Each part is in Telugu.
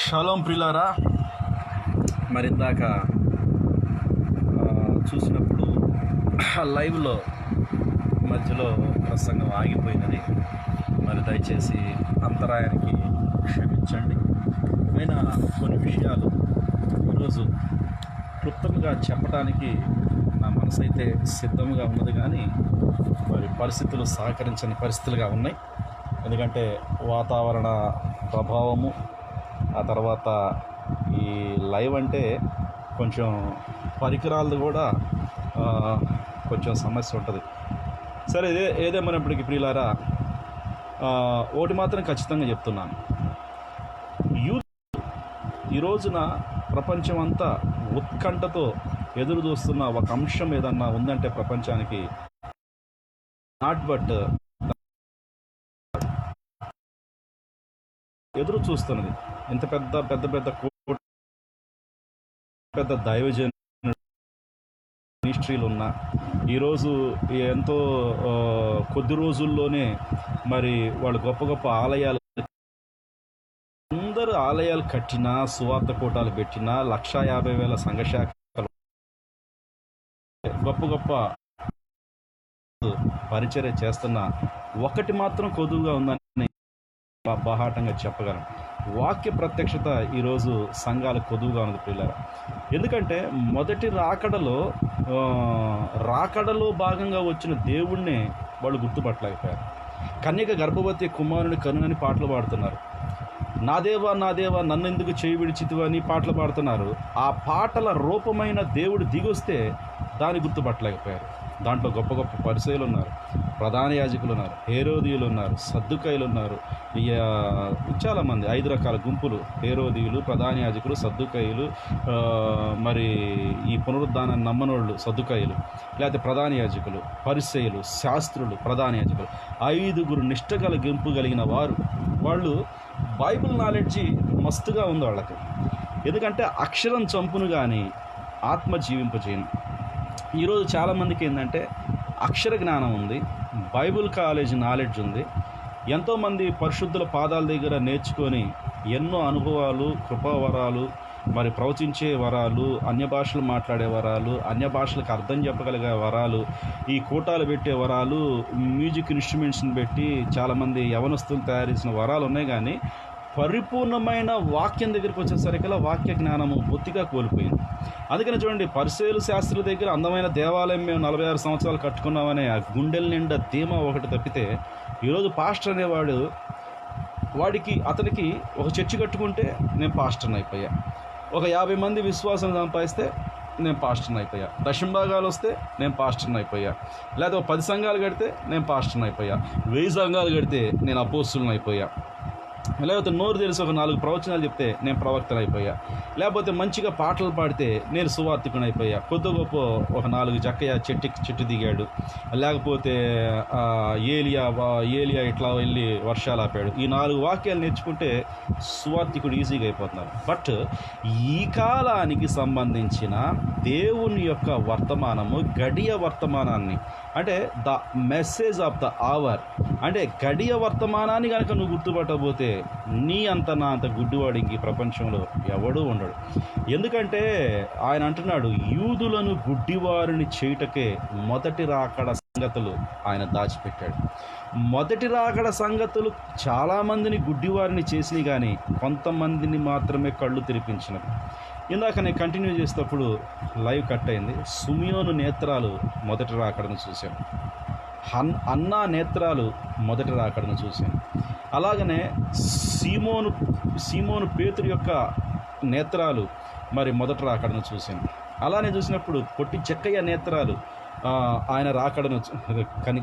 షలోం ప్రిలారా మరి ఇందాక చూసినప్పుడు ఆ లైవ్లో మధ్యలో ప్రసంగం ఆగిపోయినది మరి దయచేసి అంతరాయానికి క్షమించండి. అయినా కొన్ని విషయాలు ఈరోజు క్లుప్తంగా చెప్పడానికి నా మనసు అయితే సిద్ధంగా ఉన్నది కానీ మరి పరిస్థితులు సహకరించని పరిస్థితులుగా ఉన్నాయి. ఎందుకంటే వాతావరణ ప్రభావము ఆ తర్వాత ఈ లైవ్ అంటే కొంచెం పరికరాలది కూడా కొంచెం సమస్య ఉంటుంది. సరే ఇదే ఏదేమైనప్పటికీ ప్రియులారా ఒకటి మాత్రం ఖచ్చితంగా చెప్తున్నాను. యూత్ ఈ రోజున ప్రపంచం అంతా ఉత్కంఠతో ఎదురు చూస్తున్న ఒక అంశం ఏదన్నా ఉందంటే ప్రపంచానికి నాట్ బట్ ఎదురు చూస్తున్నది. ఇంత పెద్ద పెద్ద పెద్ద పెద్ద దైవజన్ మినిస్ట్రీలు ఉన్నా ఈరోజు ఎంతో కొద్ది రోజుల్లోనే మరి వాళ్ళు గొప్ప గొప్ప ఆలయాలు అందరూ ఆలయాలు కట్టినా సువార్త కూటాలు పెట్టినా లక్షా యాభై వేల సంఘశాఖలు గొప్ప గొప్ప పరిచర్య చేస్తున్న ఒకటి మాత్రం కొదువుగా ఉందని బాహాటంగా చెప్పగలను వాక్య ప్రత్యక్షత ఈరోజు సంఘాల కొదువుగా ఉన్నది పిల్లల ఎందుకంటే మొదటి రాకడలో రాకడలో భాగంగా వచ్చిన దేవుణ్ణి వాళ్ళు గుర్తుపట్టలేకపోయారు. కన్యక గర్భవతి కుమారుని కనునని పాటలు పాడుతున్నారు. నా దేవా నా దేవా నన్ను ఎందుకు చేయి విడిచితివా అని పాటలు పాడుతున్నారు. ఆ పాటల రూపమైన దేవుడు దిగొస్తే దాన్ని గుర్తుపట్టలేకపోయారు. దాంట్లో గొప్ప గొప్ప పరిచయలు ఉన్నారు ప్రధాన యాజకులు ఉన్నారు హేరోదీయులు ఉన్నారు సర్దుకాయలు ఉన్నారు ఇక చాలామంది ఐదు రకాల గుంపులు. హేరోదీయులు ప్రధాన యాజకులు సర్దుకాయలు మరి ఈ పునరుద్ధానాన్ని నమ్మనోళ్ళు సద్దుకాయలు లేకపోతే ప్రధాన యాజకులు పరిచయులు శాస్త్రులు ప్రధాన యాజకులు. ఐదుగురు నిష్టగల గుంపు కలిగిన వారు. వాళ్ళు బైబిల్ నాలెడ్జి మస్తుగా ఉంది వాళ్ళకి. ఎందుకంటే అక్షరం చంపును కానీ ఆత్మ జీవింపజేయను ఈరోజు చాలామందికి ఏంటంటే అక్షర జ్ఞానం ఉంది. బైబిల్ కాలేజ్ నాలెడ్జ్ ఉంది. ఎంతోమంది పరిశుద్ధుల పాదాల దగ్గర నేర్చుకొని ఎన్నో అనుభవాలు కృపావరాలు మరి ప్రవచించే వరాలు అన్య భాషలు మాట్లాడే వరాలు అన్య భాషలకు అర్థం చెప్పగలిగే వరాలు ఈ కూటాలు పెట్టే వరాలు మ్యూజిక్ ఇన్స్ట్రుమెంట్స్ని పెట్టి చాలామంది యవనస్తులు తయారు చేసిన వరాలు ఉన్నాయి. కానీ పరిపూర్ణమైన వాక్యం దగ్గరికి వచ్చేసరికల్లా వాక్య జ్ఞానము బొత్తిగా కోల్పోయింది. అందుకని చూడండి పరిశీలు శాస్త్రుల దగ్గర అందమైన దేవాలయం మేము నలభై ఆరు సంవత్సరాలు కట్టుకున్నామనే ఆ గుండెల నిండా ధీమా ఒకటి తప్పితే ఈరోజు పాస్టర్ అనేవాడు వాడికి అతనికి ఒక చర్చి కట్టుకుంటే నేను పాస్టర్ని అయిపోయా. ఒక యాభై మంది విశ్వాసం సంపాదిస్తే నేను పాస్టర్ని అయిపోయా. దశంభాగాలు వస్తే నేను పాస్టర్ని అయిపోయా. లేదా ఒక పది సంఘాలు కడితే నేను పాస్టర్ని అయిపోయా. వెయ్యి సంఘాలు కడితే నేను అపోస్తులను అయిపోయా. లేకపోతే నోరు తెలిసి ఒక నాలుగు ప్రవచనాలు చెప్తే నేను ప్రవక్తను అయిపోయా లేకపోతే మంచిగా పాటలు పాడితే నేను సువార్థికుని అయిపోయా కొద్ది గొప్ప ఒక నాలుగు జక్కయ్య చెట్టు చెట్టు దిగాడు. లేకపోతే ఏలియా వా- ఏలియా ఇట్లా వెళ్ళి వర్షాలు ఆపాడు. ఈ నాలుగు వాక్యాలు నేర్చుకుంటే సువార్థికుడు ఈజీగా అయిపోతున్నారు బట్ ఈ కాలానికి సంబంధించిన దేవుని యొక్క వర్తమానము గడియ వర్తమానాన్ని అంటే the message of the hour. అంటే గడియ వర్తమానాన్ని కనుక నువ్వు గుర్తుపట్టబోతే నీ అంత నా అంత గుడ్డివాడికి ఇంక ప్రపంచంలో ఎవడూ ఉండడు. ఎందుకంటే ఆయన అంటున్నాడు యూదులను గుడ్డివారిని చేయుటకే మొదటి రాకడ సంగతులు ఆయన దాచిపెట్టాడు. మొదటి రాకడ సంగతులు చాలామందిని గుడ్డివారిని చేసినాయి కానీ కొంతమందిని మాత్రమే కళ్ళు తెరిపించినవి. ఇందాక నేను కంటిన్యూ చేసేటప్పుడు లైవ్ కట్ అయింది. సుమియోను నేత్రాలు మొదటి రాకడను చూశాను. హన్ అన్నా నేత్రాలు మొదటి రాకడను చూశాను. అలాగనే సీమోను సీమోను పేతురు యొక్క నేత్రాలు మరి మొదటి రాకడను చూశాను. అలానే చూసినప్పుడు పొట్టి చెక్కయ్య నేత్రాలు ఆయన రాకడను కని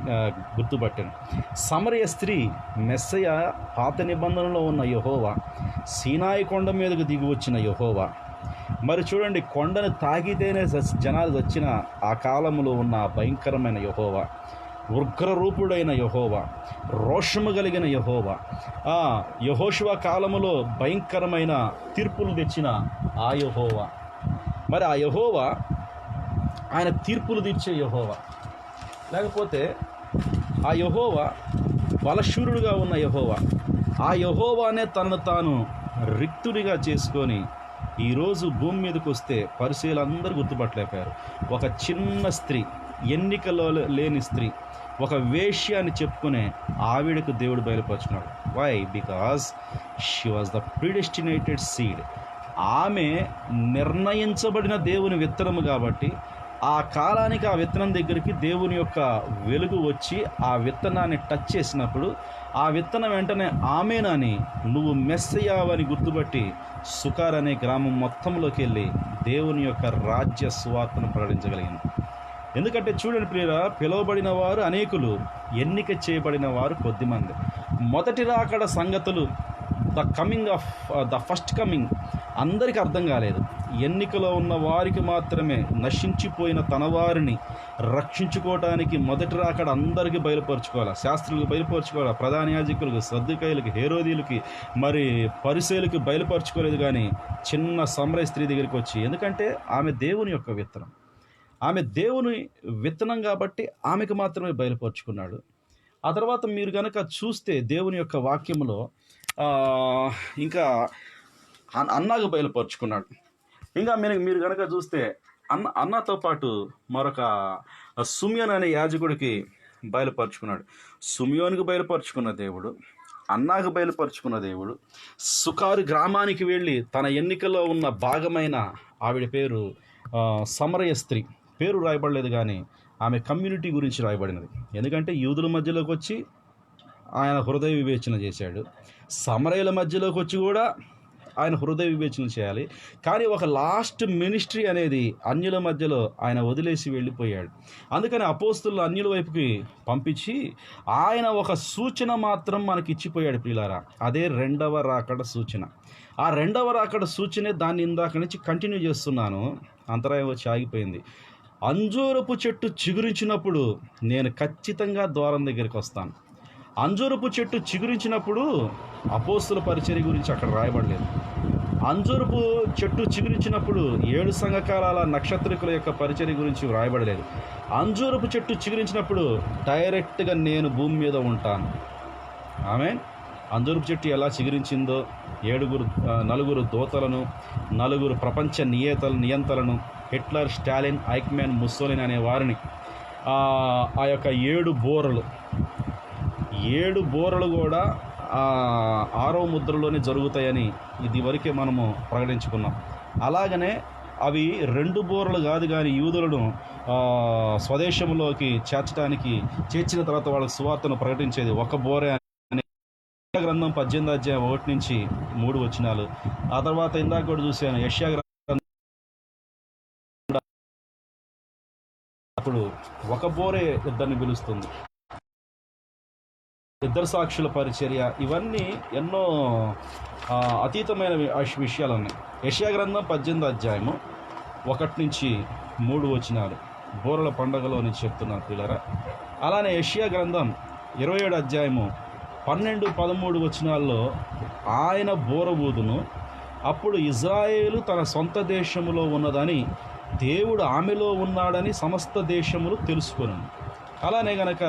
గుర్తుపట్టాను. సమరయ స్త్రీ మెస్సయ పాత నిబంధనలో ఉన్న యహోవా సీనాయి కొండ మీదకు దిగి వచ్చిన యహోవా మరి చూడండి కొండను తాగితేనే జనాలు వచ్చిన ఆ కాలంలో ఉన్న భయంకరమైన యహోవా ఉగ్రరూపుడైన యహోవా రోషము కలిగిన యహోవా ఆ యహోశివ కాలములో భయంకరమైన తీర్పులు తెచ్చిన ఆ యహోవా. మరి ఆ యహోవా ఆయన తీర్పులు తెచ్చే యహోవా. లేకపోతే ఆ యహోవా బలశూరుడుగా ఉన్న యహోవా ఆ యహోవానే తనను తాను రిక్తుడిగా చేసుకొని ఈరోజు భూమి మీదకి వస్తే పరిశీలు అందరూ గుర్తుపట్టలేకపోయారు. ఒక చిన్న స్త్రీ ఎన్నికలో లేని స్త్రీ ఒక వేష్య అని చెప్పుకునే ఆవిడకు దేవుడు బయలుపరుచుకున్నాడు. Why because she was the predestinated seed ఆమె నిర్ణయించబడిన దేవుని విత్తనము కాబట్టి ఆ కాలానికి ఆ విత్తనం దగ్గరికి దేవుని యొక్క వెలుగు వచ్చి ఆ విత్తనాన్ని టచ్ చేసినప్పుడు ఆ విత్తనం వెంటనే ఆమెనని నువ్వు మెస్సయ్యావని గుర్తుపట్టి సుకార్ అనే గ్రామం మొత్తంలోకి వెళ్ళి దేవుని యొక్క రాజ్య సువార్తను ప్రకటించగలిగింది. ఎందుకంటే చూడండి ప్రియుల పిలువబడిన వారు అనేకులు ఎన్నిక చేయబడిన వారు కొద్దిమంది. మొదటి రాకడ సంగతులు the coming of the first coming అందరికీ అర్థం కాలేదు. ఎన్నికలో ఉన్న వారికి మాత్రమే నశించిపోయిన తన వారిని రక్షించుకోవటానికి మొదటి రాకడ అందరికీ బయలుపరుచుకోవాలి శాస్త్రులకు బయలుపరుచుకోవాలి ప్రధాన యాజకులకు సర్దుకాయలకి హేరోదీలకి మరి పరిశీలకి బయలుపరుచుకోలేదు కానీ చిన్న సమరయ స్త్రీ దగ్గరికి వచ్చి ఎందుకంటే ఆమె దేవుని యొక్క విత్తనం. ఆమె దేవుని విత్తనం కాబట్టి ఆమెకు మాత్రమే బయలుపరుచుకున్నాడు. ఆ తర్వాత మీరు కనుక చూస్తే దేవుని యొక్క వాక్యంలో ఇంకా అన్- అన్నకు బయలుపరుచుకున్నాడు. ఇంకా మీరు మీరు కనుక చూస్తే అన్న అన్నతో పాటు మరొక సుమ్యోన్ అనే యాజకుడికి బయలుపరుచుకున్నాడు. సుమ్యోనికి బయలుపరుచుకున్న దేవుడు అన్నాకు బయలుపరుచుకున్న దేవుడు సుకారు గ్రామానికి వెళ్ళి తన ఎన్నికలో ఉన్న భాగమైన ఆవిడ పేరు సమరయ స్త్రీ. పేరు రాయబడలేదు కానీ ఆమె కమ్యూనిటీ గురించి రాయబడినది. ఎందుకంటే యూదుల మధ్యలోకి వచ్చి ఆయన హృదయ వివేచన చేశాడు. సమరయుల మధ్యలోకి వచ్చి కూడా ఆయన హృదయ వివేచన చేయాలి. కానీ ఒక లాస్ట్ మినిస్ట్రీ అనేది అన్యుల మధ్యలో ఆయన వదిలేసి వెళ్ళిపోయాడు. అందుకని అపోస్తులను అన్యుల వైపుకి పంపించి ఆయన ఒక సూచన మాత్రం మనకి ఇచ్చిపోయాడు పిల్లారా అదే రెండవ రాకడ సూచన. ఆ రెండవ రాకడ సూచనే దాన్ని ఇందాక నుంచి కంటిన్యూ చేస్తున్నాను. అంతరాయం వచ్చి ఆగిపోయింది. అంజూరపు చెట్టు చిగురించినప్పుడు నేను ఖచ్చితంగా ద్వారం దగ్గరికి వస్తాను. అంజూరపు చెట్టు చిగురించినప్పుడు అపోస్తుల పరిచర్య గురించి అక్కడ రాయబడలేదు. అంజూరపు చెట్టు చిగురించినప్పుడు ఏడు సంఘకాలాల నక్షత్రికుల యొక్క పరిచర్య గురించి వ్రాయబడలేదు అంజూరపు చెట్టు చిగురించినప్పుడు డైరెక్ట్గా నేను భూమి మీద ఉంటాను. ఆమె అంజూరపు చెట్టు ఎలా చిగురించిందో ఏడుగురు నలుగురు దోతలను నలుగురు ప్రపంచ నియతలు నియంతలను హిట్లర్ స్టాలిన్ ఐక్మ్యాన్ ముస్సోలిన్ అనే వారిని ఆ యొక్క ఏడు బోరలు ఏడు బోరలు కూడా ఆరో ముద్రలోనే జరుగుతాయని ఇది వరకే మనము ప్రకటించుకున్నాం. అలాగనే అవి రెండు బోరలు కాదు కానీ యూదులను స్వదేశంలోకి చేర్చడానికి చేర్చిన తర్వాత వాళ్ళకి సువార్తను ప్రకటించేది ఒక బోరే అనే. గ్రంథం పద్దెనిమిది అధ్యాయం ఒకటి నుంచి మూడు వచ్చినాలు ఆ తర్వాత ఇందాక కూడా చూశాను యష్యా గ్రంథం అప్పుడు ఒక బోరే ఇద్దరిని పిలుస్తుంది. ఇద్దరు సాక్షుల పరిచర్య ఇవన్నీ ఎన్నో అతీతమైన విషయాలు ఉన్నాయి యెషయా గ్రంథం పద్దెనిమిది అధ్యాయము ఒకటి నుంచి మూడు వచనాలు. బోరల పండగలో నుంచి చెప్తున్నారు పిల్లరా. అలానే యషియా గ్రంథం ఇరవై ఏడు అధ్యాయము పన్నెండు పదమూడు వచనాల్లో ఆయన బోరబూదును అప్పుడు ఇజ్రాయేలు తన సొంత దేశములో ఉన్నదని దేవుడు ఆమెలో ఉన్నాడని సమస్త దేశములు తెలుసుకున్నాను అలానే గనక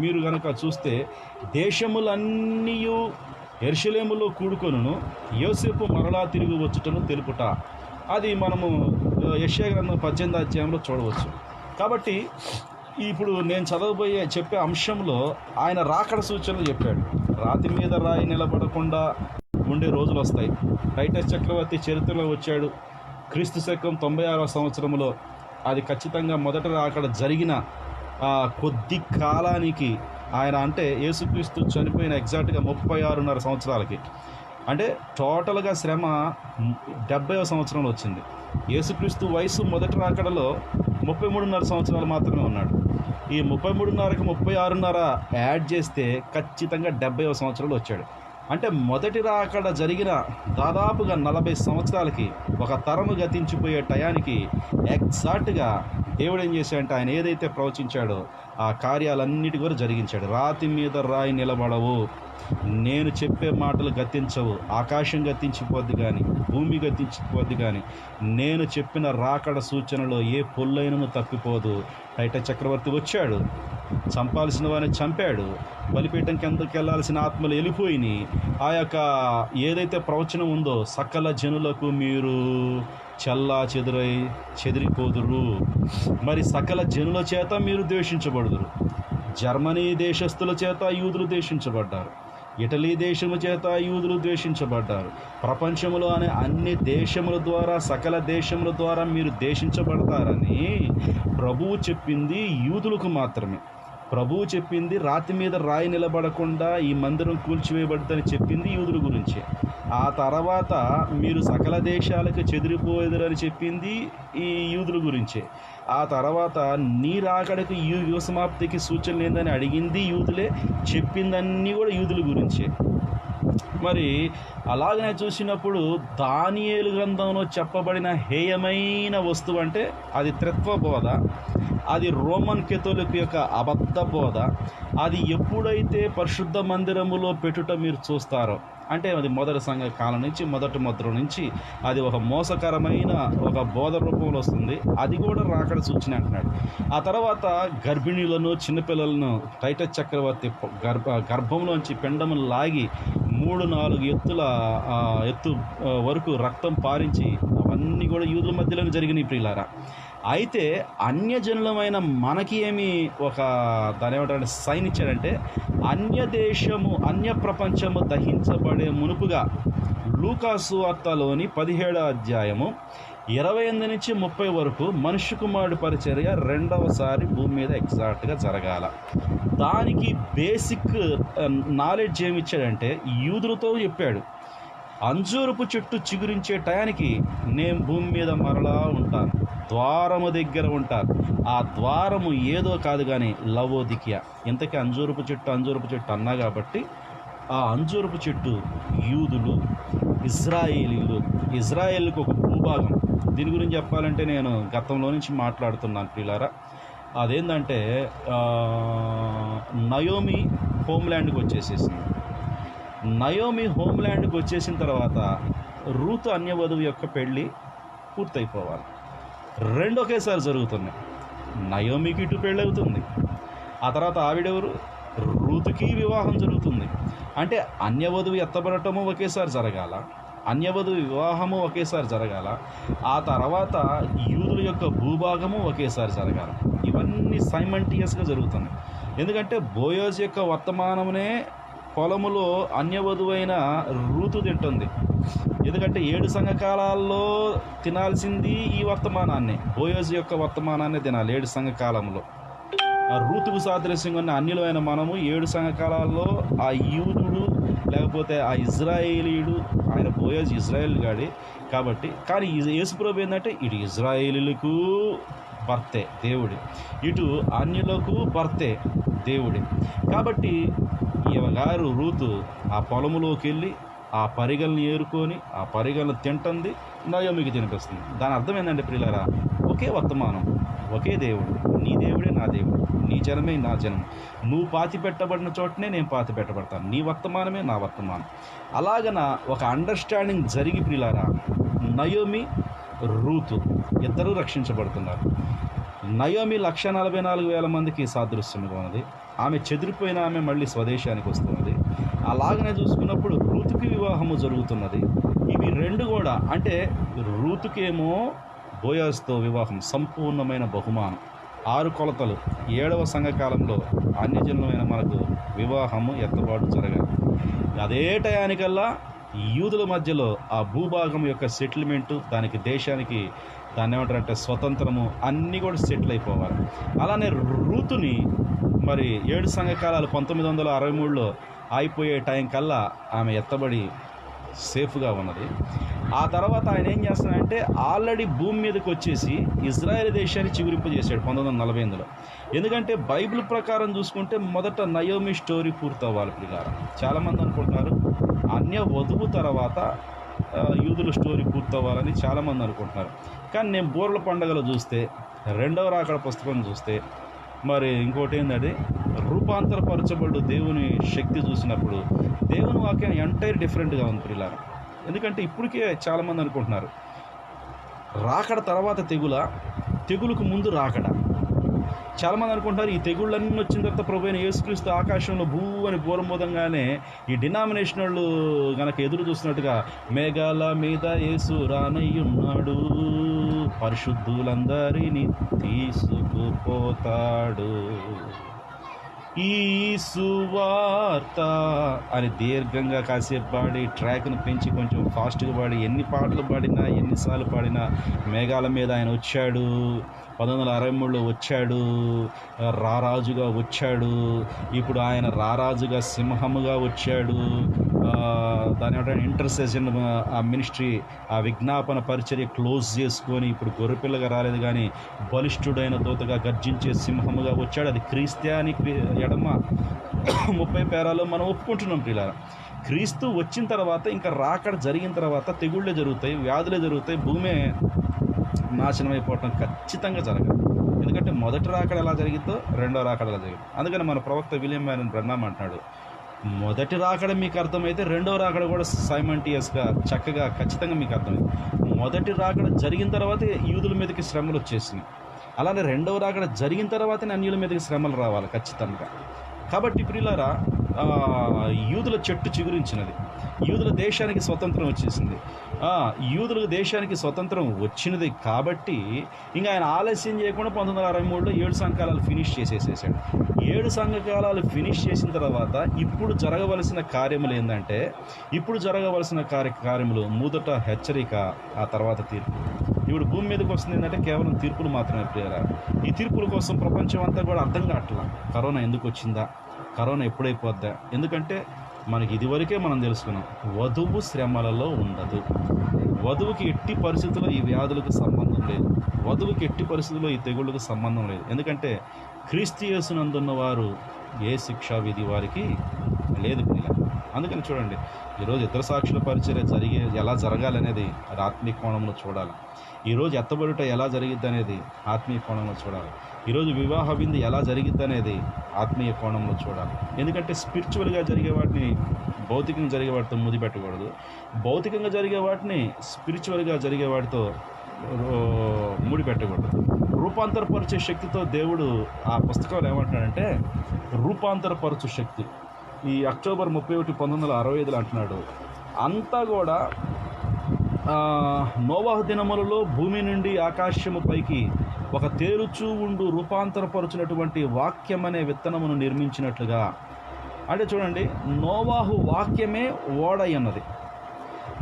మీరు గనక చూస్తే దేశములన్నీ ఎర్షలేములో కూడుకొనును యోసేపు మరలా తిరిగి వచ్చుటను తెలుపుట. అది మనము యశ్యా గ్రంథం పద్దెనిమిది అధ్యాయంలో చూడవచ్చు. కాబట్టి ఇప్పుడు నేను చదవబోయే చెప్పే అంశంలో ఆయన రాకడ సూచనలు చెప్పాడు. రాతి మీద రాయి నిలబడకుండా ఉండే రోజులు వస్తాయి. టైటస్ చక్రవర్తి చరిత్రలో వచ్చాడు. క్రీస్తు శకం తొంభై ఆరో సంవత్సరంలో అది ఖచ్చితంగా మొదట రాకడ జరిగిన కొద్ది కాలానికి ఆయన అంటే యేసుక్రీస్తు చనిపోయిన ఎగ్జాక్ట్గా ముప్పై ఆరున్నర సంవత్సరాలకి. అంటే టోటల్గా శ్రమ డెబ్బైవ సంవత్సరంలో వచ్చింది. యేసుక్రీస్తు వయసు మొదటి రాకడలో ముప్పై మూడున్నర సంవత్సరాలు మాత్రమే ఉన్నాడు. ఈ ముప్పై మూడున్నరకు ముప్పై ఆరున్నర యాడ్ చేస్తే ఖచ్చితంగా డెబ్బైవ సంవత్సరంలో వచ్చాడు. అంటే మొదటి రాకడ జరిగిన దాదాపుగా నలభై సంవత్సరాలకి ఒక తరము గతించిపోయే టయానికి ఎగ్జాక్ట్గా దేవుడు ఏం చేశాడంటే ఆయన ఏదైతే ప్రవచించాడో ఆ కార్యాలన్నిటి కూడా జరిగించాడు. రాతి మీద రాయి నిలబడవు. నేను చెప్పే మాటలు గతించవు. ఆకాశం గతించిపోద్ది కానీ భూమి గతించిపోద్ది కానీ నేను చెప్పిన రాకడ సూచనలో ఏ పొల్లైనను తప్పిపోదు. టైట చక్రవర్తి వచ్చాడు. చంపాల్సిన వారిని చంపాడు. బలిపీఠం కిందకి వెళ్ళాల్సిన ఆత్మలు వెళ్ళిపోయినాయి. ఆ యొక్క ఏదైతే ప్రవచనం ఉందో సకల జనులకు మీరు చల్లా చెదురై చెదిరిపోదురు. మరి సకల జనుల చేత మీరు ద్వేషించబడుదురు. జర్మనీ దేశస్థుల చేత యూదులు ద్వేషించబడ్డారు. ఇటలీ దేశము చేత యూదులు ద్వేషించబడ్డారు. ప్రపంచములో అనే అన్ని దేశముల ద్వారా సకల దేశముల ద్వారా మీరు దేశించబడతారని ప్రభువు చెప్పింది యూదులకు మాత్రమే. ప్రభువు చెప్పింది రాతి మీద రాయి నిలబడకుండా ఈ మందిరం కూల్చివేయబడుతుందని చెప్పింది యూదుల గురించే. ఆ తర్వాత మీరు సకల దేశాలకు చెదిరిపోయేదని చెప్పింది ఈ యూదుల గురించే. ఆ తర్వాత నీ రాకడకు యూ యువసమాప్తికి సూచన సూచనలు ఏందని అడిగింది యూదులే చెప్పిందన్నీ కూడా యూదుల గురించే. మరి అలాగనే చూసినప్పుడు దానియేలు గ్రంథంలో చెప్పబడిన హేయమైన వస్తువు అంటే అది త్రిత్వ బోధ అది రోమన్ కెథోలిక్ యొక్క అబద్ధ బోధ. అది ఎప్పుడైతే పరిశుద్ధ మందిరములో పెట్టుట మీరు చూస్తారో అంటే అది మొదటి సంఘ కాలం నుంచి మొదటి ముద్ర నుంచి అది ఒక మోసకరమైన ఒక బోధ రూపంలో వస్తుంది. అది కూడా రాకడ సూచన అంటున్నాడు. ఆ తర్వాత గర్భిణీలను చిన్నపిల్లలను టైటస్ చక్రవర్తి గర్భ గర్భంలోంచి పిండములు లాగి మూడు నాలుగు ఎత్తుల ఎత్తు వరకు రక్తం పారించి అవన్నీ కూడా యూదుల మధ్యలోనే జరిగినాయి ప్రియులారా. అయితే అన్యజనులమైన మనకి ఏమి ఒక దాని ఏమంటారంటే సైన్ ఇచ్చాడంటే అన్య దేశము అన్య ప్రపంచము దహించబడే మునుపుగా లూకాసు వార్తలోని పదిహేడో అధ్యాయము ఇరవై ఎనిమిది నుంచి ముప్పై వరకు మనుష్య కుమారుడి పరిచర్య రెండవసారి భూమి మీద ఎగ్జాక్ట్గా జరగాల. దానికి బేసిక్ నాలెడ్జ్ ఏమి ఇచ్చాడంటే యూదులతో చెప్పాడు. అంజూరపు చెట్టు చిగురించే టయానికి నేను భూమి మీద మరలా ఉంటాను. ద్వారము దగ్గర ఉంటాను. ఆ ద్వారము ఏదో కాదు కానీ లవోదికియా. ఇంతకీ అంజూరపు చెట్టు అంజూరపు చెట్టు అన్నా కాబట్టి ఆ అంజూరపు చెట్టు యూదులు ఇజ్రాయేలీలు ఇజ్రాయేల్కి ఒక భూభాగం. దీని గురించి చెప్పాలంటే నేను గతంలో నుంచి మాట్లాడుతున్నాను పిల్లారా అదేంటంటే నయోమి హోమ్ల్యాండ్కి వచ్చేసేసింది. నయోమి హోమ్ల్యాండ్కి వచ్చేసిన తర్వాత రూతు అన్యవధువు యొక్క పెళ్ళి పూర్తయిపోవాలి. రెండు ఒకేసారి జరుగుతున్నాయి. నయోమికి ఇటు పెళ్ళి అవుతుంది ఆ తర్వాత ఆవిడెవరు? రూతుకి వివాహం జరుగుతుంది. అంటే అన్యవధువు ఎత్తబడటము ఒకేసారి జరగాల అన్యవధువు వివాహము ఒకేసారి జరగాల ఆ తర్వాత యూదుల యొక్క భూభాగము ఒకేసారి జరగాల. ఇవన్నీ సైమంటియస్గా జరుగుతున్నాయి. ఎందుకంటే బోయోజ్ యొక్క వర్తమానమునే పొలములో అన్యవధువైన రూతు తింటుంది. ఎందుకంటే ఏడు సంఘకాలాల్లో తినాల్సింది ఈ వర్తమానాన్ని. బోయోజ్ యొక్క వర్తమానాన్ని తినాలి ఏడు సంఘకాలంలో ఆ రూతుకు సాదృశ్యంగా ఉన్న అన్యులమైన మనము ఏడు సంఘకాలాల్లో ఆ యూదుడు లేకపోతే ఆ ఇజ్రాయేలీయుడు ఆయన బోయోజ్ ఇజ్రాయేల్ గాడి కాబట్టి కానీ యేసుప్రభు ఏంటంటే ఇటు ఇజ్రాయేలీలకు భర్తే దేవుడి. ఇటు అన్యులకు భర్తే దేవుడి. కాబట్టి గారు రూతు ఆ పొలములోకి వెళ్ళి ఆ పరిగల్ని ఏరుకొని ఆ పరిగలను తింటుంది నయోమికి తినిపిస్తుంది. దాని అర్థం ఏంటంటే ప్రియులారా? ఒకే వర్తమానం ఒకే దేవుడు. నీ దేవుడే నా దేవుడు. నీ జనమే నా జనం. నువ్వు పాతి పెట్టబడిన చోటనే నేను పాతి పెట్టబడతాను. నీ వర్తమానమే నా వర్తమానం. అలాగన ఒక అండర్స్టాండింగ్ జరిగి ప్రియులారా నయోమి రూతు ఇద్దరూ రక్షించబడుతున్నారు. నయోమి లక్ష నలభై నాలుగు వేల మందికి సాదృశ్యంగా ఉన్నది. ఆమె చెదిరిపోయిన ఆమె మళ్ళీ స్వదేశానికి వస్తున్నది. అలాగనే చూసుకున్నప్పుడు ఋతుకి వివాహము జరుగుతున్నది. ఇవి రెండు కూడా అంటే రూతుకేమో బోయాస్తో వివాహం సంపూర్ణమైన బహుమానం. ఆరు కొలతలు. ఏడవ సంఘకాలంలో అన్యజనులమైన మనకు వివాహము ఎత్తబాటు జరగాలి. అదే టయానికల్లా యూదుల మధ్యలో ఆ భూభాగం యొక్క సెటిల్మెంటు దానికి దేశానికి దాన్ని ఏమంటారంటే స్వతంత్రము అన్నీ కూడా సెటిల్ అయిపోవాలి. అలానే రూతుని మరి ఏడు సంఘకాలాలు పంతొమ్మిది వందల అరవై మూడులో అయిపోయే టైం కల్లా ఆమె ఎత్తబడి సేఫ్గా ఉన్నది. ఆ తర్వాత ఆయన ఏం చేస్తున్నాడంటే ఆల్రెడీ భూమి మీదకి వచ్చేసి ఇజ్రాయెల్ దేశాన్ని చిగురింపు చేశాడు పంతొమ్మిది వందల నలభై ఎనిమిదిలో. ఎందుకంటే బైబిల్ ప్రకారం చూసుకుంటే మొదట నయోమి స్టోరీ పూర్తవ్వాలి ప్రకారం. చాలామంది అనుకుంటున్నారు అన్య వధువు తర్వాత యూదుల స్టోరీ పూర్తవ్వాలని చాలామంది అనుకుంటున్నారు. కానీ నేను బోర్ల పండుగలో చూస్తే రెండవ రాకడ పుస్తకం చూస్తే మరి ఇంకోటి ఏంటంటే రూపాంతరపరచబడు దేవుని శక్తి చూసినప్పుడు దేవుని వాక్యం ఎంటైర్ డిఫరెంట్గా ఉంది పిల్లలు ఎందుకంటే ఇప్పటికే చాలామంది అనుకుంటున్నారు రాకడ తర్వాత తెగుల తెగులుకు ముందు రాకడ. చాలామంది అనుకుంటారు ఈ తెగుళ్ళన్నీ వచ్చిన తర్వాత ప్రభు అయిన యేసుక్రీస్తు ఆకాశంలో భూ అని పూర్వమోదంగానే ఈ డినామినేషన్ వాళ్ళు గనక ఎదురు చూస్తున్నట్టుగా మేఘాల మీద యేసు రానయ్యున్నాడు పరిశుద్ధులందరినీ తీసుకుపోతాడు. ఈ సువార్త అని దీర్ఘంగా కాసేపు పాడి ట్రాక్ను పెంచి కొంచెం ఫాస్ట్గా పాడి ఎన్ని పాటలు పాడినా ఎన్నిసార్లు పాడినా మేఘాల మీద ఆయన వచ్చాడు. పంతొమ్మిది వందల అరవై మూడులో వచ్చాడు రారాజుగా వచ్చాడు ఇప్పుడు ఆయన రారాజుగా సింహముగా వచ్చాడు. దాని ఇంటర్సెషన్ ఆ మినిస్ట్రీ ఆ విజ్ఞాపన పరిచర్య క్లోజ్ చేసుకొని ఇప్పుడు గొర్రెపిల్లగా రాలేదు కానీ బలిష్ఠుడైన దూతగా గర్జించే సింహముగా వచ్చాడు. అది క్రీస్త్యానికి ఎడమ ముప్పై పేరాలో మనం ఒప్పుకుంటున్నాం పిల్లల క్రీస్తు వచ్చిన తర్వాత ఇంకా రాకడ జరిగిన తర్వాత తెగుళ్ళే జరుగుతాయి వ్యాధులే జరుగుతాయి భూమే నాశనం అయిపోవటం ఖచ్చితంగా జరగదు. ఎందుకంటే మొదటి రాకడ ఎలా జరిగిందో రెండో రాకడ ఎలా జరిగింది. అందుకని మన ప్రవక్త విలియం మ్యారన్ బ్రహ్నాం అంటున్నాడు మొదటి రాకడ మీకు అర్థమైతే రెండో రాకడ కూడా సైమంటియస్గా చక్కగా ఖచ్చితంగా మీకు అర్థమైంది. మొదటి రాకడ జరిగిన తర్వాతే యూదుల మీదకి శ్రమలు వచ్చేసినాయి. అలానే రెండవ రాకడ జరిగిన తర్వాతనే అన్యుల మీదకి శ్రమలు రావాలి ఖచ్చితంగా. కాబట్టి ప్రియులారా యూదుల చెట్టు చిగురించినది. యూదుల దేశానికి స్వతంత్రం వచ్చేసింది. ఆ, యూదుల దేశానికి స్వతంత్రం వచ్చినది కాబట్టి ఇంకా ఆయన ఆలస్యం చేయకుండా పంతొమ్మిది వందల అరవై మూడులో ఏడు సంకాలాలు ఫినిష్ చేసేసేసాడు. ఏడు సంఘకాలాలు ఫినిష్ చేసిన తర్వాత ఇప్పుడు జరగవలసిన కార్యములు ఏంటంటే ఇప్పుడు జరగవలసిన కార్య కార్యములు మొదట హెచ్చరిక ఆ తర్వాత తీర్పు. ఇప్పుడు భూమి మీదకి వస్తుంది ఏంటంటే కేవలం తీర్పులు మాత్రమే ప్రియరా? ఈ తీర్పుల కోసం ప్రపంచం అంతా కూడా అర్థం కావట్లా? కరోనా ఎందుకు వచ్చిందా? కరోనా ఎప్పుడైపోద్దా? ఎందుకంటే మనకి ఇదివరకే మనం తెలుసుకున్నాం వధువు శ్రమలలో ఉండదు. వధువుకి ఎట్టి పరిస్థితుల్లో ఈ వ్యాధులకు సంబంధం లేదు. వధువుకి ఎట్టి పరిస్థితుల్లో ఈ తెగుళ్ళకు సంబంధం లేదు. ఎందుకంటే క్రీస్తు యేసునందున్న వారు ఏ శిక్షా విధి వారికి లేదు పిల్ల. అందుకని చూడండి ఈరోజు ఇతర సాక్షుల పరిచర్య జరిగే ఎలా జరగాలనేది అది ఆత్మీయ కోణంలో చూడాలి. ఈరోజు ఎత్తబడుట ఎలా జరిగిద్ది అనేది ఆత్మీయ కోణంలో చూడాలి. ఈరోజు వివాహ విందు ఎలా జరిగిద్ది అనేది ఆత్మీయ కోణంలో చూడాలి. ఎందుకంటే స్పిరిచువల్గా జరిగే వాటిని భౌతికంగా జరిగే వాటితో ముది పెట్టకూడదు భౌతికంగా జరిగే వాటిని స్పిరిచువల్గా జరిగే వాటితో రో- ముడి పెట్టకూడదు రూపాంతరపరిచే శక్తితో దేవుడు ఆ పుస్తకంలో ఏమంటాడంటే రూపాంతరపరచు శక్తి. ఈ అక్టోబర్ ముప్పై ఒకటి పంతొమ్మిది వందల అరవై ఐదులో అంటున్నాడు. అంతా కూడా నోవాహ నోవాహు దినములలో భూమి నుండి ఆకాశము పైకి ఒక తేలుచూ ఉండు రూపాంతరపరుచినటువంటి వాక్యమనే విత్తనమును నిర్మించినట్లుగా. అంటే చూడండి నోవాహు వాక్యమే ఓడై అన్నది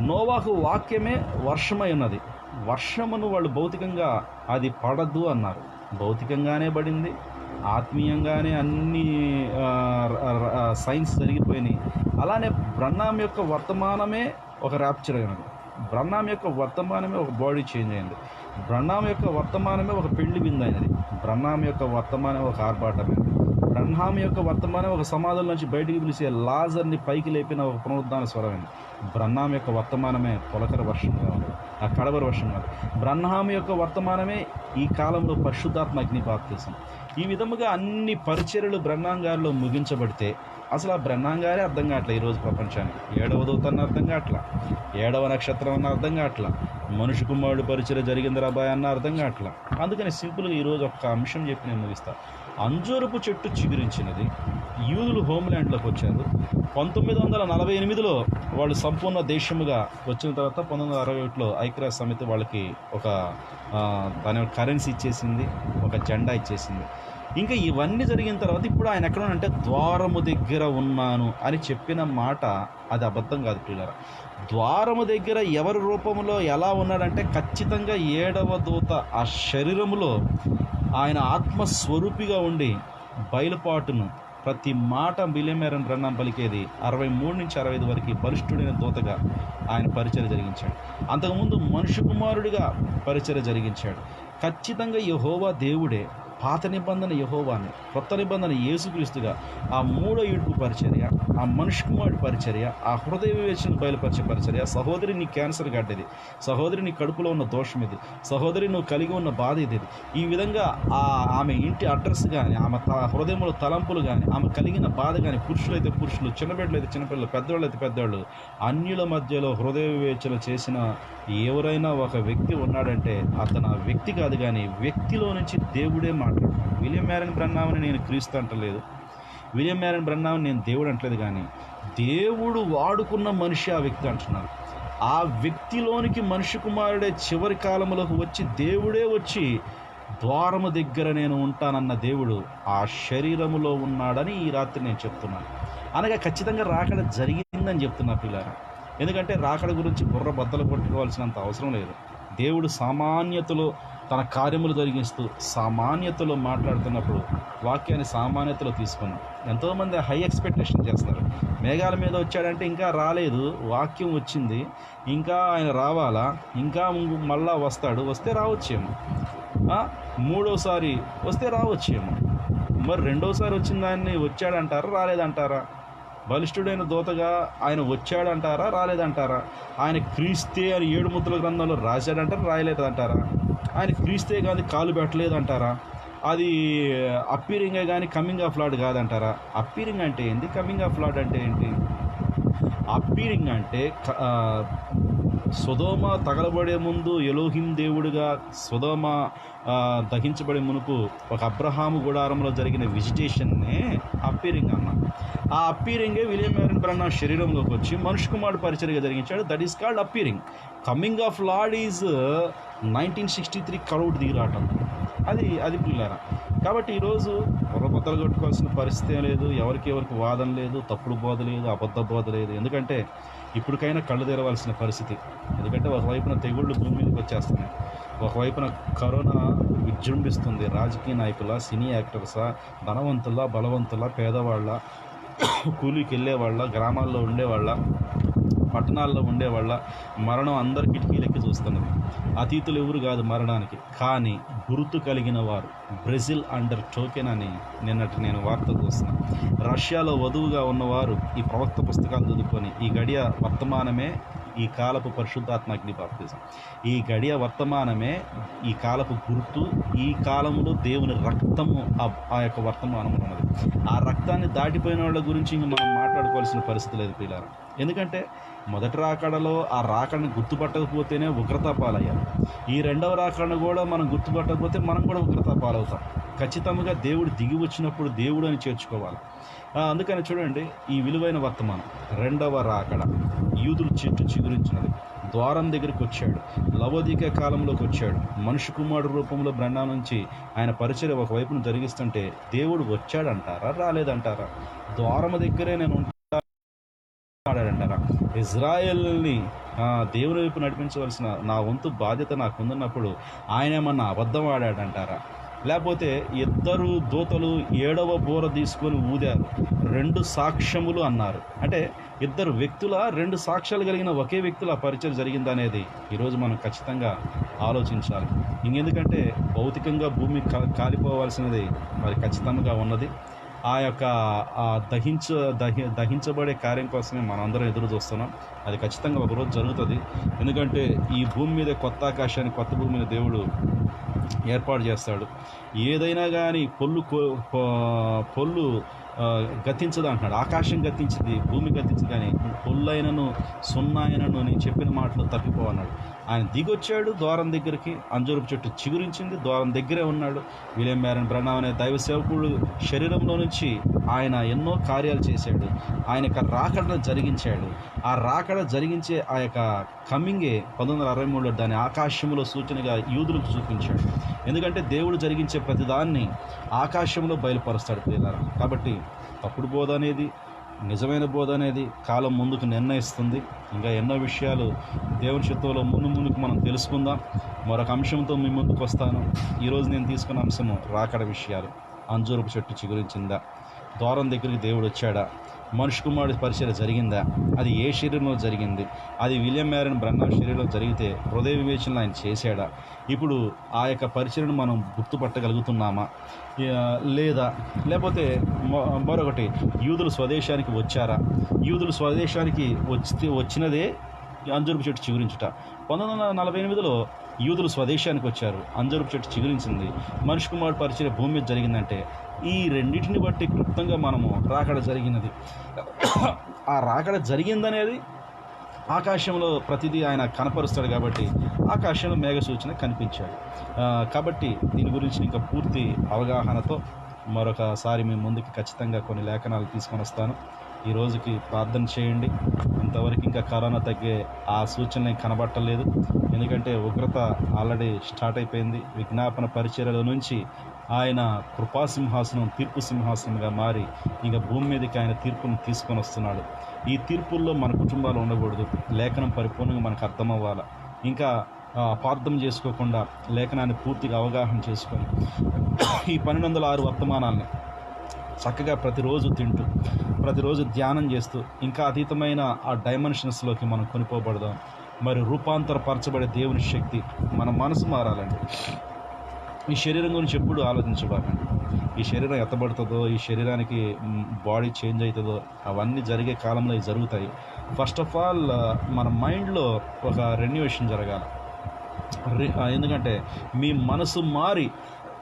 నోవాహు వాక్యమే వర్షమై ఉన్నది. వర్షమును వాళ్ళు భౌతికంగా అది పడద్దు అన్నారు. భౌతికంగానే పడింది. ఆత్మీయంగానే అన్ని సైన్స్ జరిగిపోయినాయి అలానే బ్రహ్నాం యొక్క వర్తమానమే ఒక ర్యాప్చర్ అయినది. బ్రహ్నాం యొక్క వర్తమానమే ఒక బాడీ చేంజ్ అయింది బ్రహ్నాం యొక్క వర్తమానమే ఒక పెళ్ళి బిందు అయినది. బ్రహ్నాం యొక్క వర్తమానం ఒక ఆర్భాటమైనది. బ్రహ్మాం యొక్క వర్తమానం ఒక సమాధుల నుంచి బయటికి పిలిచే లాజర్ని పైకి లేపిన ఒక పునరుద్ధాన స్వరమైంది బ్రహ్మాం యొక్క వర్తమానమే పొలకర వర్షంగా ఉంది ఆ కడవర వర్షం కాదు. బ్రహ్మాం యొక్క వర్తమానమే ఈ కాలంలో పరిశుద్ధాత్మ అగ్ని ఈ విధముగా అన్ని పరిచర్యలు బ్రహ్మాంగారిలో ముగించబడితే అసలు ఆ బ్రహ్మాంగారే అర్థం కావట్లే ఈరోజు ప్రపంచానికి. ఏడవ దూతన్న అర్థం కావట్లా? ఏడవ నక్షత్రం అన్న అర్థం కావట్లా? మనుషు కుమారుడు పరిచయం జరిగింది రాబాయ్ అన్న అర్థం కావట్లా? అందుకని సింపుల్గా ఈరోజు ఒక్క అంశం చెప్పి నేను ముగిస్తాను అంజూరపు చెట్టు చిగురించినది. యూదులు హోమ్ల్యాండ్లోకి వచ్చారు. పంతొమ్మిది వందల నలభై ఎనిమిదిలో వాళ్ళు సంపూర్ణ దేశముగా వచ్చిన తర్వాత పంతొమ్మిది వందల అరవై ఒకటిలో ఐక్యరాజ్య సమితి వాళ్ళకి ఒక దాని కరెన్సీ ఇచ్చేసింది ఒక జెండా ఇచ్చేసింది. ఇంకా ఇవన్నీ జరిగిన తర్వాత ఇప్పుడు ఆయన ఎక్కడ ద్వారము దగ్గర ఉన్నాను అని చెప్పిన మాట అది అబద్ధం కాదు పిల్లరా ద్వారము దగ్గర ఎవరి రూపంలో ఎలా ఉన్నాడంటే ఖచ్చితంగా ఏడవ దూత ఆ శరీరములో ఆయన ఆత్మస్వరూపిగా ఉండి బయలుపాటును ప్రతి మాట మిలిమేరని బ్రహ్మం పలికేది అరవై మూడు నుంచి అరవై ఐదు వరకు బలిష్ఠుడైన దూతగా ఆయన పరిచయం జరిగించాడు. అంతకుముందు మనుషు కుమారుడిగా పరిచయం జరిగించాడు. ఖచ్చితంగా యహోవా దేవుడే పాత నిబంధన యహోవాన్ని కొత్త నిబంధన యేసుక్రీస్తుగా ఆ మూడో ఇడుపు పరిచర్య ఆ మనిషి కుమారుడు పరిచర్య ఆ హృదయ వివేచన బయలుపరిచే పరిచర్య సహోదరి నీ క్యాన్సర్ గడ్డది సహోదరి నీ కడుపులో ఉన్న దోషం ఇది సహోదరి నువ్వు కలిగి ఉన్న బాధ ఇది ఈ విధంగా ఆ ఆమె ఇంటి అడ్రస్ కానీ ఆమె త హృదయంలో తలంపులు కానీ ఆమె కలిగిన బాధ కానీ పురుషులైతే పురుషులు చిన్నబిడ్డలు అయితే చిన్నపిల్లలు పెద్దవాళ్ళు అయితే పెద్దవాళ్ళు అన్యుల మధ్యలో హృదయ వివేచన చేసిన ఎవరైనా ఒక వ్యక్తి ఉన్నాడంటే అతను ఆ వ్యక్తి కాదు కానీ వ్యక్తిలో నుంచి దేవుడే మాట్లాడతాడు విలియం మ్యారన్ బ్రహ్నామని నేను క్రీస్తు అంటలేదు. విలియం మ్యారన్ బ్రహ్నామని నేను దేవుడు అంటలేదు కానీ దేవుడు వాడుకున్న మనిషి ఆ వ్యక్తి అంటున్నాను ఆ వ్యక్తిలోనికి మనిషి కుమారుడే చివరి కాలంలోకి వచ్చి దేవుడే వచ్చి ద్వారము దగ్గర నేను ఉంటానన్న దేవుడు ఆ శరీరములో ఉన్నాడని ఈ రాత్రి నేను చెప్తున్నాను. అనగా ఖచ్చితంగా రాకడ జరిగిందని చెప్తున్నా పిల్లారా. ఎందుకంటే రాకడ గురించి బుర్ర బద్దలు కొట్టుకోవాల్సినంత అవసరం లేదు. దేవుడు సామాన్యతలో తన కార్యములు తొలగిస్తూ సామాన్యతలో మాట్లాడుతున్నప్పుడు వాక్యాన్ని సామాన్యతలో తీసుకున్నాం ఎంతోమంది హై ఎక్స్పెక్టేషన్ చేస్తారు మేఘాల మీద వచ్చాడంటే ఇంకా రాలేదు వాక్యం వచ్చింది ఇంకా ఆయన రావాలా ఇంకా మళ్ళా వస్తాడు వస్తే రావచ్చేమో. మూడోసారి వస్తే రావచ్చేమో. మరి రెండోసారి వచ్చిన దాన్ని వచ్చాడంటారా రాలేదంటారా? బలిష్ఠుడైన దోతగా ఆయన వచ్చాడంటారా రాలేదంటారా? ఆయన క్రీస్తే అని ఏడు ముద్రల గ్రంథంలో రాశాడంటారా రాయలేదంటారా? ఆయన క్రీస్తే కానీ కాలు పెట్టలేదంటారా? అది అప్పీరింగే కానీ కమింగ్ ఆఫ్ లాడ్ కాదంటారా? అప్పీరింగ్ అంటే ఏంటి కమింగ్ ఆఫ్ లాడ్ అంటే ఏంటి? అప్పీరింగ్ అంటే సుధోమ తగలబడే ముందు ఎలోహిం దేవుడిగా సుధోమ దహించబడే మునుపు ఒక అబ్రహాము గుడారంలో జరిగిన విజిటేషన్నే అప్పీరింగ్ అన్న. ఆ అప్పీరింగే విలియం మ్యారన్ బ్రన్న శరీరంలోకి వచ్చి మనుష్ కుమార్ పరిచర్గా జరిగించాడు. That is called appearing coming of Lord is nineteen sixty three cloud దిగిరాటం అది అది పిల్లరా. కాబట్టి ఈరోజు బొత్తలు కొట్టుకోవాల్సిన పరిస్థితి లేదు. ఎవరికి ఎవరికి వాదన లేదు. తప్పుడు బోధ లేదు. అబద్ధ బోధ లేదు. ఎందుకంటే ఇప్పటికైనా కళ్ళు తెరవాల్సిన పరిస్థితి. ఎందుకంటే ఒకవైపున తెగుళ్ళు భూమి మీదకి వచ్చేస్తున్నాయి. ఒకవైపున కరోనా విజృంభిస్తుంది. రాజకీయ నాయకుల సినీ యాక్టర్సా ధనవంతుల బలవంతుల పేదవాళ్ళ కూలీకి వెళ్ళేవాళ్ళ గ్రామాల్లో ఉండేవాళ్ళ పట్టణాల్లో ఉండేవాళ్ళ మరణం అందరి కిటికీలెక్కి చూస్తున్నది. అతీతులు ఎవరు కాదు మరణానికి. కానీ గుర్తు కలిగిన వారు బ్రెజిల్ అండర్ టోకెన్ అని నిన్నటి నేను వార్త చూస్తున్నాను రష్యాలో వధువుగా ఉన్నవారు ఈ ప్రవక్త పుస్తకాలు చదువుకొని ఈ గడియ వర్తమానమే ఈ కాలపు పరిశుద్ధాత్మగ్ని బాప్తిజం. ఈ గడియ వర్తమానమే ఈ కాలపు గుర్తు ఈ కాలంలో దేవుని రక్తము ఆ- యొక్క వర్తమానం ఉన్నది. ఆ రక్తాన్ని దాటిపోయిన వాళ్ళ గురించి ఇంక మనం మాట్లాడుకోవాల్సిన పరిస్థితి లేదు పిల్లలు ఎందుకంటే మొదటి రాకడలో ఆ రాకడని గుర్తుపట్టకపోతేనే ఉగ్రత పాలయ్యారు ఈ రెండవ రాకడను కూడా మనం గుర్తుపట్టకపోతే మనం కూడా ఉగ్రత పాలవుతాం. ఖచ్చితంగా దేవుడు దిగి వచ్చినప్పుడు దేవుడు అని చేర్చుకోవాలి. అందుకని చూడండి ఈ విలువైన వర్తమానం రెండవ రాకడ యూదులు చెట్టు చిగురించినది. ద్వారం దగ్గరికి వచ్చాడు లవోదిక కాలంలోకి వచ్చాడు. మనుషు కుమారుడు రూపంలో బ్రహ్మ నుంచి ఆయన పరిచయం ఒకవైపును జరిగిస్తుంటే దేవుడు వచ్చాడంటారా రాలేదంటారా? ద్వారం దగ్గరే నేను ఉంటాడంటారా ఇజ్రాయెల్ని దేవుని వైపు నడిపించవలసిన నా వంతు బాధ్యత నాకు ఉందన్నప్పుడు ఆయన ఏమన్నా అబద్ధం ఆడాడంటారా? లేకపోతే ఇద్దరు దూతలు ఏడవ బోర తీసుకొని ఊదారు. రెండు సాక్ష్యములు అన్నారు. అంటే ఇద్దరు వ్యక్తుల రెండు సాక్ష్యాలు కలిగిన ఒకే వ్యక్తుల పరిచయం జరిగిందనేది ఈరోజు మనం ఖచ్చితంగా ఆలోచించాలి. ఇంకెందుకంటే భౌతికంగా భూమి కాలిపోవాల్సినది మరి ఖచ్చితంగా ఉన్నది. ఆ యొక్క దహించ దహి దహించబడే కార్యం కోసమే మనందరం ఎదురు చూస్తున్నాం. అది ఖచ్చితంగా ఒకరోజు జరుగుతుంది. ఎందుకంటే ఈ భూమి మీద కొత్త ఆకాశాన్ని కొత్త భూమి మీద దేవుడు ఏర్పాటు చేస్తాడు. ఏదైనా కానీ పొల్లు కో- పొల్లు గతించదు అంటున్నాడు. ఆకాశం గతించింది భూమి గతించింది కానీ పొల్లైనను సున్నాయనను అని చెప్పిన మాటలు తప్పిపోవన్నాడు. ఆయన దిగొచ్చాడు ద్వారం దగ్గరికి. అంజూరపు చెట్టు చిగురించింది ద్వారం దగ్గరే ఉన్నాడు. విలియం మ్యారన్ బ్రహ్మ అనే దైవ సేవకుడు శరీరంలో నుంచి ఆయన ఎన్నో కార్యాలు చేశాడు. ఆయన యొక్క రాకడ జరిగించాడు. ఆ రాకడ జరిగించే ఆ యొక్క కమింగే పంతొమ్మిది వందల అరవై మూడులో దాని ఆకాశంలో సూచనగా యూదులకు చూపించాడు. ఎందుకంటే దేవుడు జరిగించే ప్రతిదాన్ని ఆకాశంలో బయలుపరుస్తాడు పిల్లలు కాబట్టి తప్పుడు బోధ అనేది నిజమైన బోధ అనేది కాలం ముందుకు నిర్ణయిస్తుంది. ఇంకా ఎన్నో విషయాలు దేవుని చిత్తంలో ముందు ముందుకు మనం తెలుసుకుందాం. మరొక అంశంతో మీ ముందుకు వస్తాను. ఈరోజు నేను తీసుకున్న అంశము రాకడ విషయాలు. అంజూరపు చెట్టు చిగురించిందా? ద్వారం దగ్గరికి దేవుడు వచ్చాడా? మనుషు కుమారుడి పరిచయం జరిగిందా? అది ఏ శరీరంలో జరిగింది? అది విలియం మ్యారన్ బ్రహ్మ శరీరంలో జరిగితే హృదయ వివేచనలు ఆయన చేశాడా? ఇప్పుడు ఆ యొక్క పరిచయను మనం గుర్తుపట్టగలుగుతున్నామా? లేదా? లేకపోతే మరొకటి యూదులు స్వదేశానికి వచ్చారా? యూదులు స్వదేశానికి వచ్చి వచ్చినదే అంజూరపు చెట్టు చిగురించుట. పంతొమ్మిది వందల నలభై ఎనిమిదిలో యూదులు స్వదేశానికి వచ్చారు. అంజూరపు చెట్టు చిగురించింది. మనిషి కుమారుడు పరిచయం భూమి మీద జరిగిందంటే ఈ రెండింటిని బట్టి క్లుప్తంగా మనము రాకడ జరిగినది. ఆ రాకడ జరిగిందనేది ఆకాశంలో ప్రతిదీ ఆయన కనపరుస్తాడు కాబట్టి ఆకాశంలో మేఘ సూచన కనిపించాడు. కాబట్టి దీని గురించి ఇంకా పూర్తి అవగాహనతో మరొకసారి మేము ముందుకు ఖచ్చితంగా కొన్ని లేఖనాలు తీసుకొని వస్తాను. ఈ రోజుకి ప్రార్థన చేయండి. ఇంతవరకు ఇంకా కరోనా తగ్గే ఆ సూచనలు కనబట్టలేదు. ఎందుకంటే ఉగ్రత ఆల్రెడీ స్టార్ట్ అయిపోయింది. విజ్ఞాపన పరిచర్యల నుంచి ఆయన కృపాసింహాసనం తీర్పు సింహాసనంగా మారి ఇంకా భూమి మీదకి ఆయన తీర్పును తీసుకొని వస్తున్నాడు. ఈ తీర్పుల్లో మన కుటుంబాలు ఉండకూడదు. లేఖనం పరిపూర్ణంగా మనకు అర్థమవ్వాలి? ఇంకా అపార్థం చేసుకోకుండా లేఖనాన్ని పూర్తిగా అవగాహన చేసుకొని ఈ పన్నెండు వందల ఆరు వర్తమానాల్ని చక్కగా ప్రతిరోజు తింటూ ప్రతిరోజు ధ్యానం చేస్తూ ఇంకా అతీతమైన ఆ డైమెన్షన్స్లోకి మనం కొనిపోబడదాం మరి రూపాంతరపరచబడే దేవుని శక్తి మన మనసు మారాలండి. ఈ శరీరం గురించి ఎప్పుడు ఆలోచించబాకండి. ఈ శరీరం ఎత్తబడుతుందో ఈ శరీరానికి బాడీ చేంజ్ అవుతుందో అవన్నీ జరిగే కాలంలో ఇవి జరుగుతాయి. ఫస్ట్ ఆఫ్ ఆల్ మన మైండ్లో ఒక రెన్యువేషన్ జరగాలి. ఎందుకంటే మీ మనసు మారి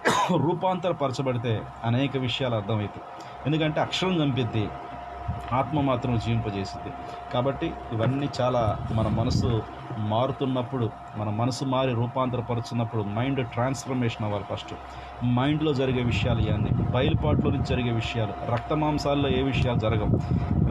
రూపాంతరపరచబడితే అనేక విషయాలు అర్థమవుతాయి. ఎందుకంటే అక్షరం చంపిద్ది ఆత్మ మాత్రం జీవింపజేసింది కాబట్టి ఇవన్నీ చాలా మన మనసు మారుతున్నప్పుడు మన మనసు మారి రూపాంతరపరుచున్నప్పుడు మైండ్ ట్రాన్స్ఫర్మేషన్ అవ్వాలి ఫస్ట్ మైండ్లో జరిగే విషయాలు ఇవన్నీ. బయలుపాట్లో నుంచి జరిగే విషయాలు. రక్తమాంసాల్లో ఏ విషయాలు జరగవు.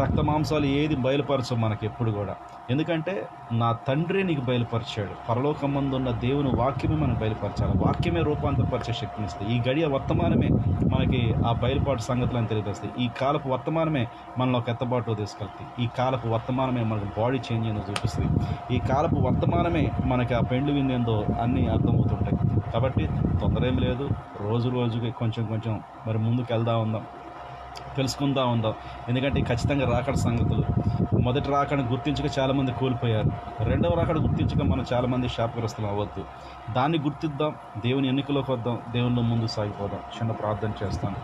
రక్తమాంసాలు ఏది బయలుపరచవు మనకి ఎప్పుడు కూడా. ఎందుకంటే నా తండ్రి నీకు బయలుపరిచాడు. పరలోకం ముందు ఉన్న దేవుని వాక్యమే మనకు బయలుపరచాలి. వాక్యమే రూపాంతరపరిచే శక్తిని ఇస్తుంది. ఈ గడియ వర్తమానమే మనకి ఆ బయలుపాటు సంగతులను తెలియజేస్తాయి ఈ కాలపు వర్తమానమే మనలో ఒక ఎత్తబాటులో తీసుకెళ్తాయి ఈ కాలపు వర్తమానమే మనకు బాడీ చేంజ్ ఏందో చూపిస్తుంది. ఈ కాలపు వర్తమానమే మనకి ఆ పెండ్లు విందేందో అన్నీ అర్థమవుతుంటాయి. కాబట్టి తొందర ఏం లేదు. రోజు రోజుకి కొంచెం కొంచెం మరి ముందుకు వెళ్దా ఉందాం. తెలుసుకుందా ఉందాం. ఎందుకంటే ఖచ్చితంగా రాకడ సంగతులు. మొదటి రాకడ గుర్తించక చాలామంది కోల్పోయారు. రెండవ రాకడ గుర్తించక మనం చాలామంది శాపగ్రస్తులు అవ్వద్దు. దాన్ని గుర్తిద్దాం దేవుని ఎన్నికలోకి వద్దాం దేవునిలో ముందు సాగిపోదాం. చిన్న ప్రార్థన చేస్తాను.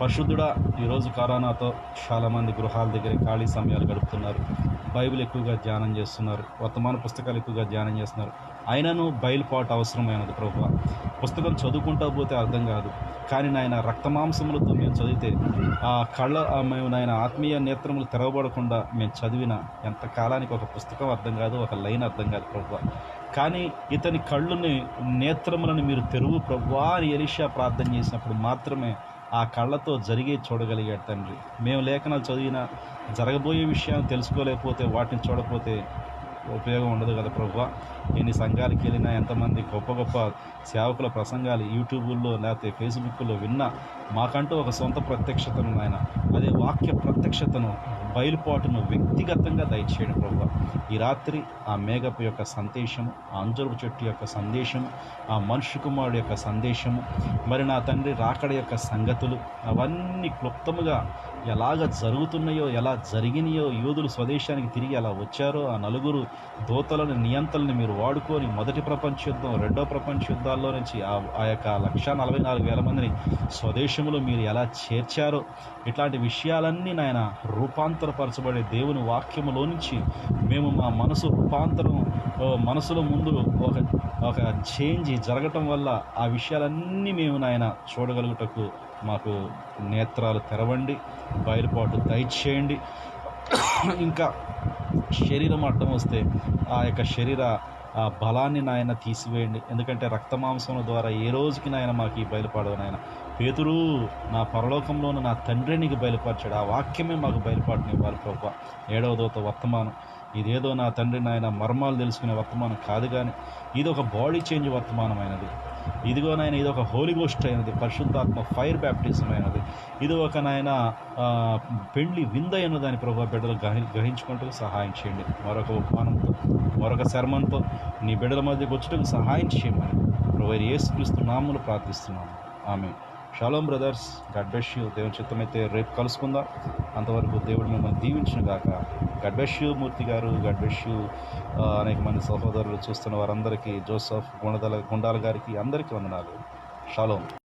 పరిశుద్ధుడా ఈరోజు కరోనాతో చాలామంది గృహాల దగ్గర ఖాళీ సమయాలు గడుపుతున్నారు. బైబిల్ ఎక్కువగా ధ్యానం చేస్తున్నారు. వర్తమాన పుస్తకాలు ఎక్కువగా ధ్యానం చేస్తున్నారు. అయినను బయలుపాటు అవసరమైనది ప్రభు పుస్తకం చదువుకుంటా పోతే అర్థం కాదు. కానీ నాయన రక్తమాంసములతో మేము చదివితే ఆ కళ్ళ మేము నాయన ఆత్మీయ నేత్రములు తెరవబడకుండా మేము చదివిన ఎంత కాలానికి ఒక పుస్తకం అర్థం కాదు ఒక లైన్ అర్థం కాదు ప్రభు కానీ ఇతని కళ్ళుని నేత్రములను మీరు తెరువు ప్రభువా అని ఎలిషా ప్రార్థన చేసినప్పుడు మాత్రమే ఆ కళ్ళతో జరిగే చూడగలిగాడు తండ్రి. మేము లేఖనాలు చదివినా జరగబోయే విషయాన్ని తెలుసుకోలేకపోతే వాటిని చూడకపోతే ఉపయోగం ఉండదు కదా ప్రభు ఎన్ని సంఘాలకు వెళ్ళినా ఎంతమంది గొప్ప గొప్ప సేవకుల ప్రసంగాలు యూట్యూబుల్లో లేకపోతే ఫేస్బుక్లో విన్నా మాకంటూ ఒక సొంత ప్రత్యక్షతను ఆయన అదే వాక్య ప్రత్యక్షతను బయలుపాటును వ్యక్తిగతంగా దయచేయడం ప్రభు ఈ రాత్రి ఆ మేఘపు యొక్క సందేశము ఆ అంజరుపు చెట్టు యొక్క సందేశము ఆ మనుషు కుమారుడు యొక్క సందేశము మరి నా తండ్రి రాకడ యొక్క సంగతులు అవన్నీ క్లుప్తముగా ఎలాగ జరుగుతున్నాయో ఎలా జరిగినాయో యూదులు స్వదేశానికి తిరిగి ఎలా వచ్చారో ఆ నలుగురు దోతలను నియంతలను మీరు వాడుకొని మొదటి ప్రపంచ యుద్ధం రెండో ప్రపంచ యుద్ధాల్లో నుంచి ఆ ఆ యొక్క లక్ష నలభై నాలుగు వేల మందిని స్వదేశంలో మీరు ఎలా చేర్చారో ఇట్లాంటి విషయాలన్నీ నాయన రూపాంతరపరచబడే దేవుని వాక్యములో నుంచి మేము మా మనసు రూపాంతరం మనసులో ముందు ఒక ఒక చేంజ్ జరగటం వల్ల ఆ విషయాలన్నీ మేము నాయన చూడగలుగుటకు మాకు నేత్రాలు తెరవండి బయలుపాటు దయచేయండి. ఇంకా శరీరం అడ్డం వస్తే ఆ యొక్క శరీర ఆ బలాన్ని నాయన తీసివేయండి. ఎందుకంటే రక్తమాంసం ద్వారా ఏ రోజుకి నాయన మాకు ఈ బయలుపాడవు నాయన. పేతురు నా పరలోకంలోని నా తండ్రి నీకు బయలుపరచాడు. ఆ వాక్యమే మాకు బయలుపాటునివ్వాలి ప్రభు. ఏడవ దోత వర్తమానం. ఇదేదో నా తండ్రి నాయన మర్మాలు తెలుసుకునే వర్తమానం కాదు కానీ ఇది ఒక బాడీ చేంజ్ వర్తమానమైనది. ఇదిగో నాయన ఇది ఒక హోలీ గోస్ట్ అయినది పరిశుద్ధాత్మ ఫైర్ బ్యాప్టిజం అయినది. ఇది ఒక నాయన పెండ్లి వింద అయిన దాని ప్రభావ బిడ్డలు గ్రహి గ్రహించుకుంటూ సహాయం చేయండి. మరొక ఉపమానంతో మరొక శర్మంతో నీ బిడ్డల మధ్యకు వచ్చటకు సహాయం చేయమని ప్రభు ఏసుక్రీస్తు నామములు ప్రార్థిస్తున్నాము. ఆమె shalom brothers God bless you bless you దేవుని చిత్తమైతే రేపు కలుసుకుందాం. అంతవరకు దేవుడు మిమ్మల్ని దీవించిన గాక. గడ్ యూ మూర్తి గారు. గడ్ యూ అనేక మంది సహోదరులు చూస్తున్న వారందరికీ జోసఫ్ గుణదల గుండాల గారికి అందరికీ వందనాలు. షాలోమ్